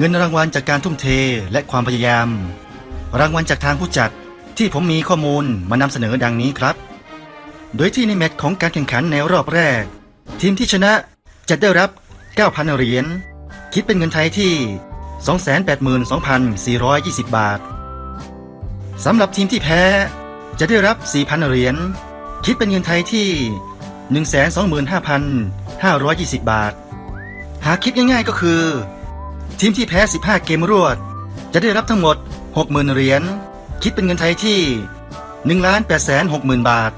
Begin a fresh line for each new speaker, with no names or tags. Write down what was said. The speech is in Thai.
เงินรางวัลจากการทุ่มเทและความพยายาม รางวัลจากทางผู้จัดที่ผมมีข้อมูลมานำเสนอดังนี้ครับ โดยที่ในแมตช์ของการแข่งขันในรอบแรก ทีมที่ชนะจะได้รับ 9,000 เหรียญคิดเป็นเงินไทยที่ 282,420 บาทสำหรับทีมที่แพ้จะได้รับ 4,000 เหรียญคิดเป็นเงินไทยที่ 125,520 บาท หากคิดง่ายๆก็คือ ทีมที่แพ้ 15 เกมรวด จะได้รับทั้งหมด 60,000 เหรียญ คิดเป็นเงินไทยที่ 1,860,000 บาท